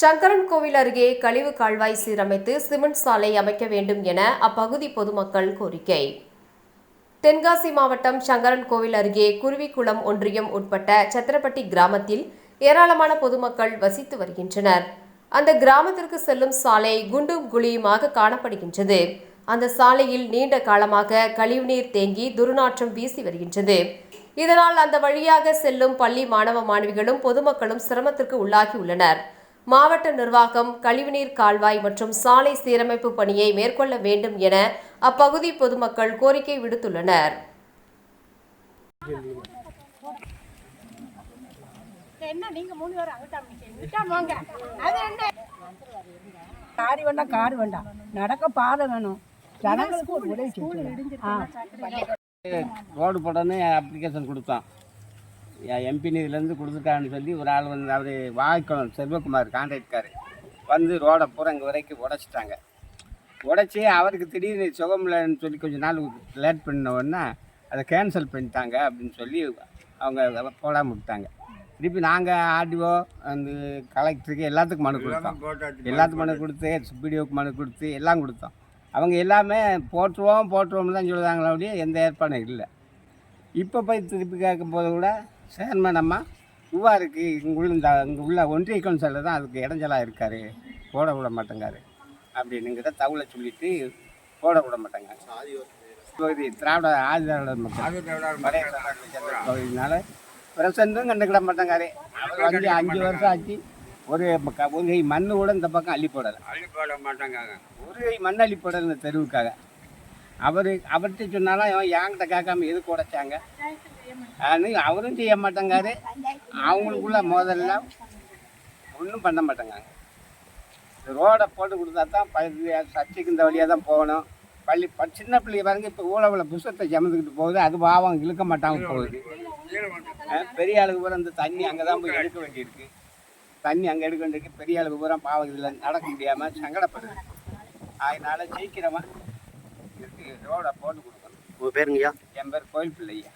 சங்கரன் கோவில் அருகே கழிவு கால்வாய் சீரமைத்து சிமெண்ட் சாலை அமைக்க வேண்டும் என அப்பகுதி பொதுமக்கள் கோரிக்கை. தென்காசி மாவட்டம் சங்கரன் கோவில் அருகே குருவிக்குளம் ஒன்றியம் உட்பட்ட சத்திரப்பட்டி கிராமத்தில் ஏராளமான பொதுமக்கள் வசித்து வருகின்றனர். அந்த கிராமத்திற்கு செல்லும் சாலை குண்டும் குழியுமாக காணப்படுகின்றது. அந்த சாலையில் நீண்ட காலமாக கழிவுநீர் தேங்கி துர்நாற்றம் வீசி வருகின்றது. இதனால் அந்த வழியாக செல்லும் பள்ளி மாணவ மாணவிகளும் பொதுமக்களும் சிரமத்திற்கு உள்ளாகியுள்ளனர் மாவட்ட நிர்வாகம் கழிவுநீர் கால்வாய் மற்றும் சாலை சீரமைப்பு பணியை மேற்கொள்ள வேண்டும் என அப்பகுதி பொதுமக்கள் கோரிக்கை விடுத்துள்ளனர். என்ன நீங்க மூணு பேரும் அங்கிட்டா நிக்க இங்கிட்டா வாங்க. அது என்ன? காரி வேண்டாம் கார் வேண்டாம் நடக்க பாதை வேணும். ஜனங்களுக்கு ஒரு உதவி செய்யணும். ஆ ரோடு போடணும்னு அப்ளிகேஷன் கொடுத்தோம் எம்பி நிதியிலேருந்து கொடுத்துட்டான்னு சொல்லி ஒரு ஆள் வந்து அவர் வாய்க்குளம் செல்வகுமார் கான்ட்ராக்ட்கார் வந்து ரோடை பூரா இங்கே வரைக்கும் உடச்சிட்டாங்க. உடச்சி அவருக்கு திடீர்னு சுகமில்லைன்னு சொல்லி கொஞ்ச நாள் லேட் பண்ண உடனே அதை கேன்சல் பண்ணிட்டாங்க அப்படின்னு சொல்லி அவங்க போடாமல் விட்டாங்க. திருப்பி நாங்கள் ஆர்டிஓ அந்த கலெக்டருக்கு எல்லாத்துக்கும் மனு கொடுத்தோம். எல்லாத்துக்கும் மனு கொடுத்து பிடிஓக்கு மனு கொடுத்து எல்லாம் கொடுத்தோம். அவங்க எல்லாமே போட்டுருவோம் போட்டுருவோம்னு தான் சொல்லுறாங்களே ஒழிய எந்த ஏற்பாடும் இல்லை. இப்போ போய் திருப்பி கேட்கும் போது கூட சேர்மன் அம்மா ரூபா இருக்குது இங்கே உள்ள இந்த இங்கே உள்ள ஒன்றிய கவுன்சிலர் தான் அதுக்கு இடைஞ்சலாக இருக்கார். போட விட மாட்டேங்காரு. அப்படின்னுங்கிற தகவலை சொல்லிட்டு போட விட மாட்டேங்க பகுதி திராவிட ஆதிதிராவிட மக்கள். பகுதியினால கண்டுக்கிட மாட்டேங்காரு. அவர் வந்து அஞ்சு வருஷம் ஆச்சு ஒரு ஒரு கை மண்ணு கூட இந்த பக்கம் அள்ளி போடலை. அள்ளி போட மாட்டாங்க ஒரு கை மண் அள்ளி போடலை இந்த தெருவுக்காக. அவர் அவர்கிட்ட சொன்னாலும் என்கிட்ட கேட்காம எதுக்கு உடைச்சாங்க? ஆனு அவரும் செய்ய மாட்டேங்காரு. அவங்களுக்குள்ள மோதல்லாம் ஒன்றும் பண்ண மாட்டேங்காங்க. ரோடை போட்டு கொடுத்தா தான் பள்ளி சர்ச்சைக்கு இந்த வழியாக தான் போகணும். பள்ளி ப- சின்ன பிள்ளைங்க பாருங்க இப்போ ஊழவுல புஷத்தை சுமந்துக்கிட்டு போகுது அது பாவம் இழுக்க மாட்டாங்க போகுது. பெரிய ஆளுக்கு பூரா இந்த தண்ணி அங்கே தான் போய் எடுக்க வேண்டியிருக்கு. தண்ணி அங்கே எடுக்க வேண்டியிருக்கு. பெரிய ஆளுக்கு பூரா பாவம் இதில் நடக்க முடியாமல் சங்கடப்படுது. அதனால சீக்கிரமாக ரோடை போட்டு கொடுக்கணும். உங்கள் பேருங்கய்யா? என் பேர் கோயில் பிள்ளையா